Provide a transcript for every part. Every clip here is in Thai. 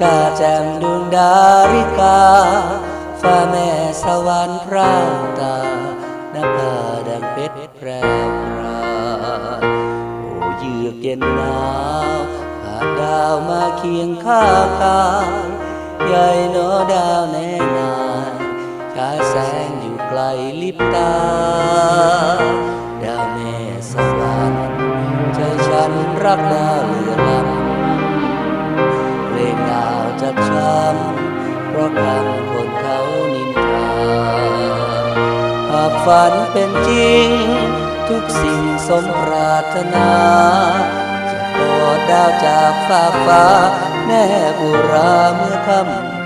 จ่าแจ่มดวงดาริกาฟ้าแม่สวรรค์พระตาน้าผาดังเพชรแพรวพราโอ้เยือกเย็นหนาวหาดาวมาเคียงข้ากายใหญ่นอดาวแน่นานฉายแสงอยู่ไกลลิบตา ดาวแม่สวรรค์ใจฉันรักดาวเรือลำามเพราะคำคนเขานินทาหากฝันเป็นจริง ทุกสิ่งสมปรารถนาจะกอดดาวจากฟ้าฟ้าแน่บุราเมื่อค่ำ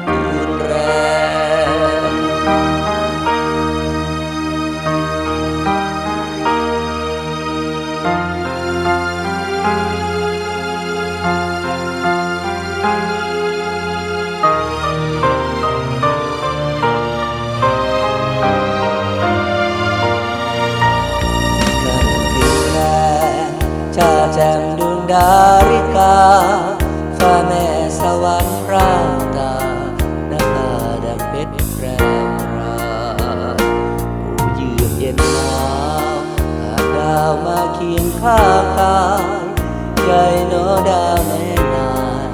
ริกาฟ้าแม่สวรรค์พระตาหน้าผาดังเพชรแรวพรายโอ้เยือกเย็นหนาวหาดาวมาเคียงข้ากายใหญ่นอดาวแม่นาย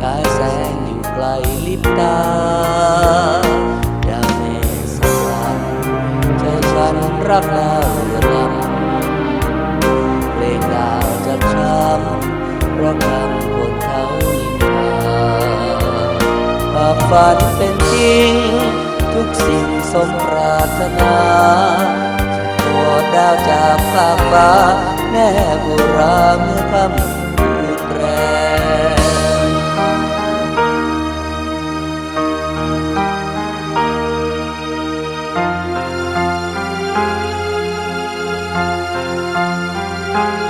ฉายแสงอยู่ไกลลิบตาดาวแม่สวรรค์ใจฉันรักดาวเรื ฝันเป็นจริง ทุกสิ่งสมปรารถนาจะกอดดาวจากฟ้ากฟ้าแม่บุราเมื่อค่ำคืนแรมก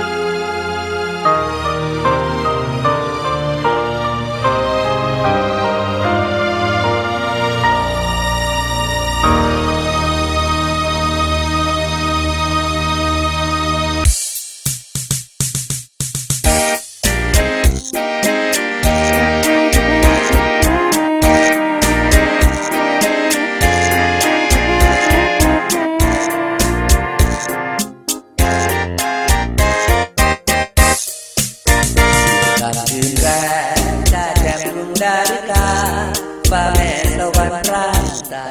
วรรค์ร่างตา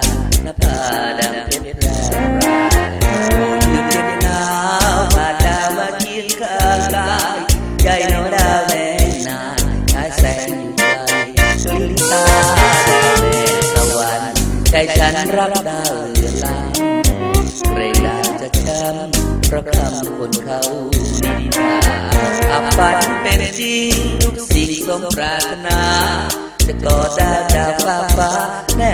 น้าผาดังเพชรแร่รายอยืนเย็นหนาวผ่าดาวมาเคียงข้างกายใหญ่หนอดาวแม่นานฉายแสงอยู่ไกลสลิตาดาวแม่สวรรค์ใจฉันรักดาวเรือลำเรดาวจะช้ำเพราะคำคนเขานินทาอับฝันเป็นจริงทุกสิ่งสมปรารถนา จะกอดดาวจากฟ้าฟ้าแน่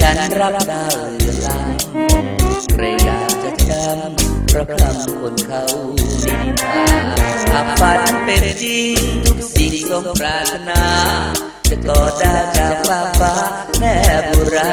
ฉันรักดาวเรือลำเรดาจะจำเพราะคำคนเขานินทาหากฝันเป็นจริงทุกสิ่งสมปรารถนา จะกอดดาวจากฟ้าฟ้าแม่บุรา